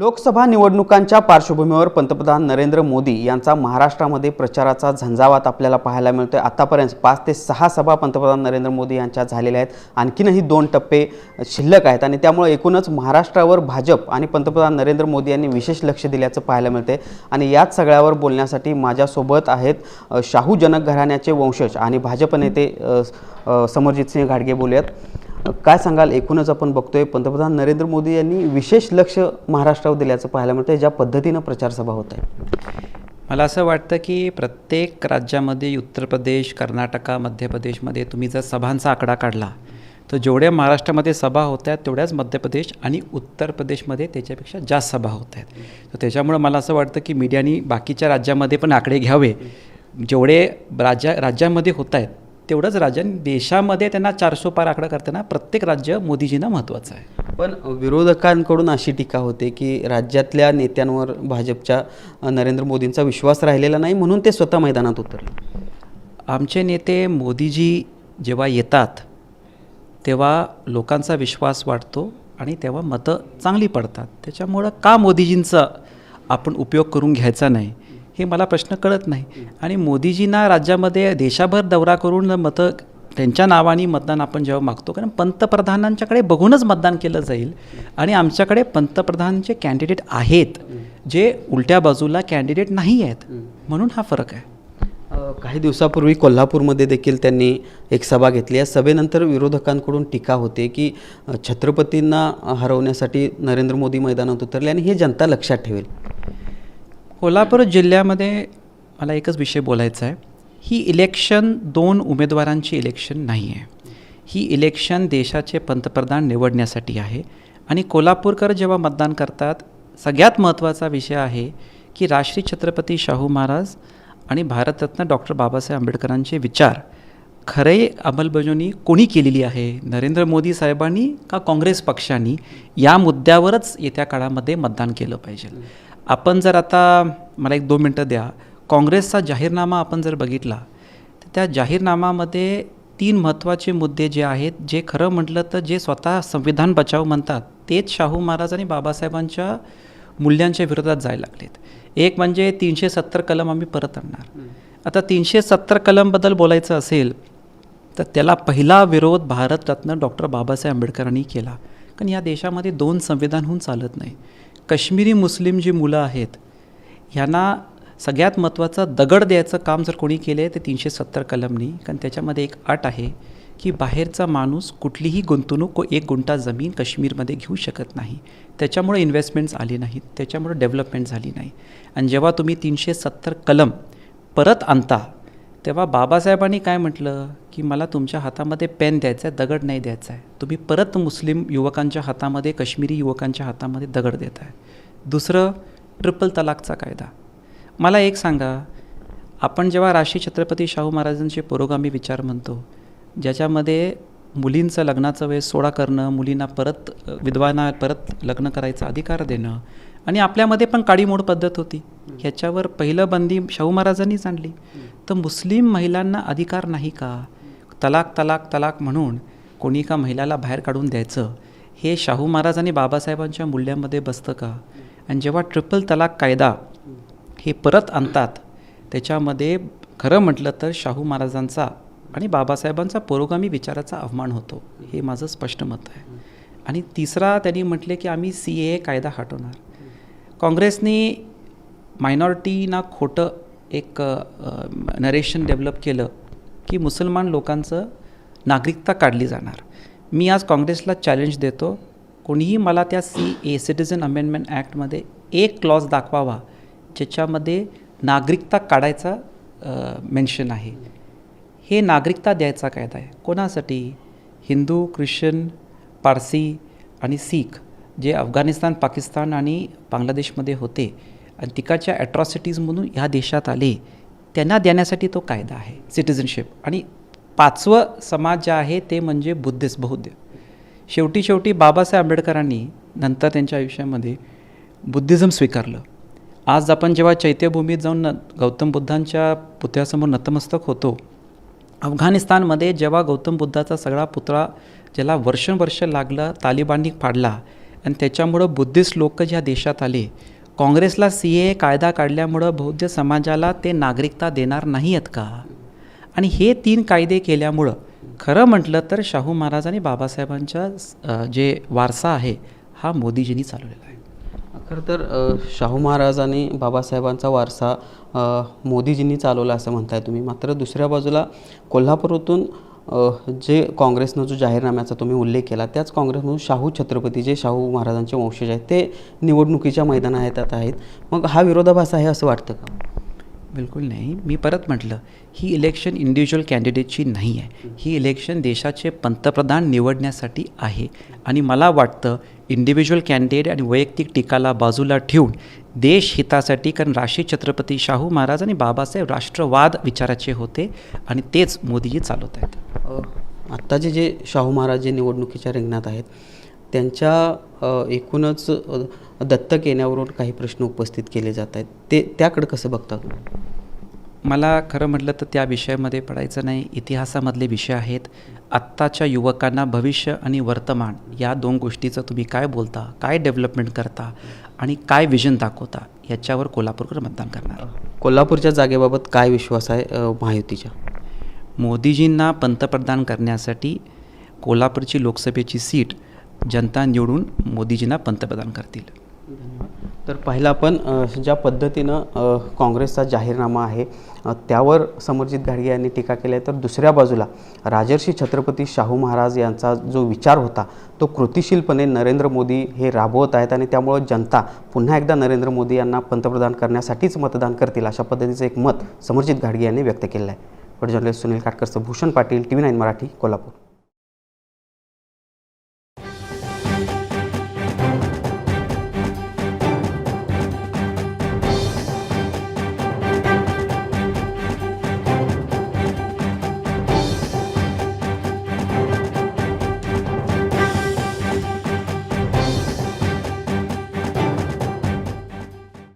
लोकसभा निवडणुकांच्या पार्श्वभूमीवर पंतप्रधान नरेंद्र मोदी यांचा महाराष्ट्रामध्ये प्रचाराचा झंझावात आपल्याला पाहायला मिळतोय. आतापर्यंत पाच ते सहा सभा पंतप्रधान नरेंद्र मोदी यांच्या झालेल्या आहेत. आणखीनही दोन टप्पे शिल्लक आहेत आणि त्यामुळे एकूणच महाराष्ट्रावर भाजप आणि पंतप्रधान नरेंद्र मोदी यांनी विशेष लक्ष दिल्याचं पाहायला मिळते आणि याच सगळ्यावर बोलण्यासाठी माझ्यासोबत आहेत शाहू जनक घराण्याचे वंशज आणि भाजप नेते समरजित सिंह घाडगे बोलूयात. काय सांगाल? एकूणच आपण बघतोय पंतप्रधान नरेंद्र मोदी यांनी विशेष लक्ष महाराष्ट्रावर दिल्याचं पाहायला मिळतंय ज्या पद्धतीनं प्रचारसभा होत आहे मला असं वाटतं की प्रत्येक राज्यामध्ये उत्तर प्रदेश कर्नाटका मध्य प्रदेशमध्ये तुम्ही जर सभांचा आकडा काढला तर जेवढ्या महाराष्ट्रामध्ये सभा होत आहेत तेवढ्याच मध्य प्रदेश आणि उत्तर प्रदेशमध्ये त्याच्यापेक्षा जास्त सभा होत आहेत. तर त्याच्यामुळं मला असं वाटतं की मीडियानी बाकीच्या राज्यामध्ये पण आकडे घ्यावे. जेवढे राज्या राज्यामध्ये होत आहेत तेवढंच राज्यां देशामध्ये त्यांना चारसो पार आकडा करताना प्रत्येक राज्य मोदीजींना महत्त्वाचं आहे. पण विरोधकांकडून अशी टीका होते की राज्यातल्या नेत्यांवर भाजपच्या नरेंद्र मोदींचा विश्वास राहिलेला नाही म्हणून ते स्वतः मैदानात उतरले. आमचे नेते मोदीजी जेव्हा येतात तेव्हा लोकांचा विश्वास वाढतो आणि तेव्हा मतं चांगली पडतात. त्याच्यामुळं का मोदीजींचा आपण उपयोग करून घ्यायचा नाही? हे मला प्रश्न कळत नाही. आणि मोदीजींना राज्यामध्ये देशाभर दौरा करून मतं त्यांच्या नावाने मतदान आपण जेव्हा मागतो कारण पंतप्रधानांच्याकडे बघूनच मतदान केलं जाईल. आणि आमच्याकडे पंतप्रधानचे कॅन्डिडेट आहेत जे उलट्या बाजूला कॅन्डिडेट नाही आहेत. म्हणून हा फरक आहे. काही दिवसापूर्वी कोल्हापूरमध्ये देखील त्यांनी एक सभा घेतली. या सभेनंतर विरोधकांकडून टीका होते की छत्रपतींना हरवण्यासाठी नरेंद्र मोदी मैदानात उतरले आणि हे जनता लक्षात ठेवेल. कोल्हापूर जिल्ह्यामध्ये मला एकच विषय बोलायचा आहे. ही इलेक्शन दोन उमेदवारांची इलेक्शन नाही आहे. ही इलेक्शन देशाचे पंतप्रधान निवडण्यासाठी आहे. आणि कोल्हापूरकर जेव्हा मतदान करतात सगळ्यात महत्त्वाचा विषय आहे की राष्ट्रीय छत्रपती शाहू महाराज आणि भारतरत्न डॉक्टर बाबासाहेब आंबेडकरांचे विचार खरे अंमलबजावणी कोणी केलेली आहे? नरेंद्र मोदी साहेबांनी का काँग्रेस पक्षाने? या मुद्द्यावरच येत्या काळामध्ये मतदान केलं पाहिजे. आपण जर आता मला एक दोन मिनटं द्या. काँग्रेसचा जाहीरनामा आपण जर बघितला तर त्या जाहीरनामामध्ये तीन महत्त्वाचे मुद्दे जे आहेत जे खरं म्हटलं तर जे स्वतः संविधान बचाव म्हणतात तेच शाहू महाराज आणि बाबासाहेबांच्या मूल्यांच्या विरोधात जायला लागलेत. एक म्हणजे तीनशे सत्तर कलम आम्ही परत आणणार. आता तीनशे सत्तर कलमबद्दल बोलायचं असेल तर त्याला पहिला विरोध भारतरत्न डॉक्टर बाबासाहेब आंबेडकरांनी केला. कारण या देशामध्ये दोन संविधान होऊन चालत नाही. काश्मीरी मुस्लिम जी मुलं आहेत ह्यांना सगळ्यात महत्त्वाचं दगड द्यायचं काम जर कोणी केलं आहे ते तीनशे सत्तर कलमनी. कारण त्याच्यामध्ये एक अट आहे की बाहेरचा माणूस कुठलीही गुंतवणूक व एक गुंठा जमीन काश्मीरमध्ये घेऊ शकत नाही. त्याच्यामुळे इन्व्हेस्टमेंट्स आली नाहीत. त्याच्यामुळे डेव्हलपमेंट झाली नाही. आणि जेव्हा तुम्ही तीनशे सत्तर कलम परत आणता तेव्हा बाबासाहेबांनी काय म्हटलं? की मला तुमच्या हातामध्ये पेन द्यायचा आहे दगड नाही द्यायचा आहे. तुम्ही परत मुस्लिम युवकांच्या हातामध्ये काश्मीरी युवकांच्या हातामध्ये दगड देत आहे. दुसरं ट्रिपल तलाकचा कायदा. मला एक सांगा आपण जेव्हा राशी छत्रपती शाहू महाराजांचे पुरोगामी विचार म्हणतो ज्याच्यामध्ये मुलींचं लग्नाचं वय सोळा करणं मुलींना परत विधवांना परत लग्न करायचा अधिकार देणं आणि आपल्यामध्ये पण काडीमोड पद्धत होती. ह्याच्यावर पहिलं बंदी शाहू महाराजांनीच आणली. तर मुस्लिम महिलांना अधिकार नाही का? तलाक तलाक तलाक म्हणून कोणी का महिलाला बाहेर काढून द्यायचं? हे शाहू महाराज आणि बाबासाहेबांच्या मूल्यांमध्ये बसतं का? आणि जेव्हा ट्रिपल तलाक कायदा हे परत आणतात त्याच्यामध्ये खरं म्हटलं तर शाहू महाराजांचा आणि बाबासाहेबांचा पुरोगामी विचाराचा अवमान होतो. हे माझं स्पष्ट मत आहे. आणि तिसरा त्यांनी म्हटले की आम्ही सी ए कायदा हटवणार. काँग्रेसने मायनॉरिटीना खोटं एक नरेशन डेव्हलप केलं की मुसलमान लोकांचं नागरिकता काढली जाणार. मी आज काँग्रेसला चॅलेंज देतो कोणीही मला त्या सी ए सिटिझन अमेंडमेंट ॲक्टमध्ये एक क्लॉज दाखवावा ज्याच्यामध्ये नागरिकता काढायचा मेन्शन आहे. हे नागरिकता द्यायचा कायदा आहे. कोणासाठी? हिंदू ख्रिश्चन पारसी आणि सीख जे अफगाणिस्तान पाकिस्तान आणि बांगलादेशमध्ये होते. आणि तिकडच्या ॲट्रॉसिटीज म्हणून ह्या देशात आले त्यांना देण्यासाठी तो कायदा आहे सिटिझनशिप आणि पाचवं समाज जे आहे ते म्हणजे बुद्धिस्ट बौद्ध. शेवटी शेवटी बाबासाहेब आंबेडकरांनी नंतर त्यांच्या आयुष्यामध्ये बुद्धिझम स्वीकारलं. आज आपण जेव्हा चैत्यभूमीत जाऊन न गौतम बुद्धांच्या पुतळ्यासमोर नतमस्तक होतो अफगाणिस्तानमध्ये जेव्हा गौतम बुद्धाचा सगळा पुतळा ज्याला वर्षानुवर्ष लागलं तालिबाननी फाडला आणि त्याच्यामुळं बुद्धिस्ट लोक ज्या देशात आले काँग्रेसला सी ए कायदा काढल्यामुळं बौद्ध समाजाला ते नागरिकता देणार नाही आहेत का? आणि हे तीन कायदे केल्यामुळं खरं म्हटलं तर शाहू महाराज आणि बाबासाहेबांच्या जे वारसा आहे हा मोदीजींनी चालवलेला आहे. खरं तर शाहू महाराज आणि बाबासाहेबांचा वारसा मोदीजींनी चालवला असं म्हणताय तुम्ही. मात्र दुसऱ्या बाजूला कोल्हापूरातून जे काँग्रेसनं जो जाहीरनाम्याचा तुम्ही उल्लेख केला त्याच काँग्रेसमधून शाहू छत्रपती जे शाहू महाराजांचे वंशज आहेत ते निवडणुकीच्या मैदानात आहेत. मग हा विरोधाभास आहे असं वाटतं का? बिलकुल नाही. मी परत म्हटलं ही इलेक्शन इंडिव्हिज्युअल कॅन्डिडेटची नाही आहे. ही इलेक्शन देशाचे पंतप्रधान निवडण्यासाठी आहे. आणि मला वाटतं इंडिव्हिज्युअल कॅन्डिडेट आणि वैयक्तिक टीकाला बाजूला ठेवून देश हितासाठी कारण राशी छत्रपती शाहू महाराज आणि बाबासाहेब राष्ट्रवाद विचाराचे होते आणि तेच मोदीजी चालवत आहेत आत्ताचे जे शाहू महाराज जे निवडणुकीच्या रिंगणात आहेत त्यांच्या एकूणच दत्तक येण्यावरून काही प्रश्न उपस्थित केले जात आहेत. ते त्याकडे कसं बघता? तुम्ही मला खरं म्हटलं तर त्या विषयामध्ये पडायचं नाही. इतिहासामधले विषय आहेत. आत्ताच्या युवकांना भविष्य आणि वर्तमान या दोन गोष्टीचं तुम्ही काय बोलता काय डेव्हलपमेंट करता आणि काय विजन दाखवता याच्यावर कोल्हापूरकर मतदान करणार. कोल्हापूरच्या जागेबाबत काय विश्वास आहे महायुतीच्या? मोदीजींना पंतप्रधान करण्यासाठी कोल्हापूरची लोकसभेची सीट जनता निवडून मोदीजींना पंतप्रधान करतील. तर पहिला आपण ज्या पद्धतीनं काँग्रेसचा जाहीरनामा आहे त्यावर समरजित घाडगे यांनी टीका केली आहे तर दुसऱ्या बाजूला राजर्षी छत्रपती शाहू महाराज यांचा जो विचार होता तो कृतिशीलपणे नरेंद्र मोदी हे राबवत आहेत आणि त्यामुळं जनता पुन्हा एकदा नरेंद्र मोदी यांना पंतप्रधान करण्यासाठीच मतदान करतील अशा पद्धतीचं एक मत समरजित घाडगे यांनी व्यक्त केलं आहे पण journalist Sunil काटकरचं Bhushan Patil T V nine Marathi Kolhapur.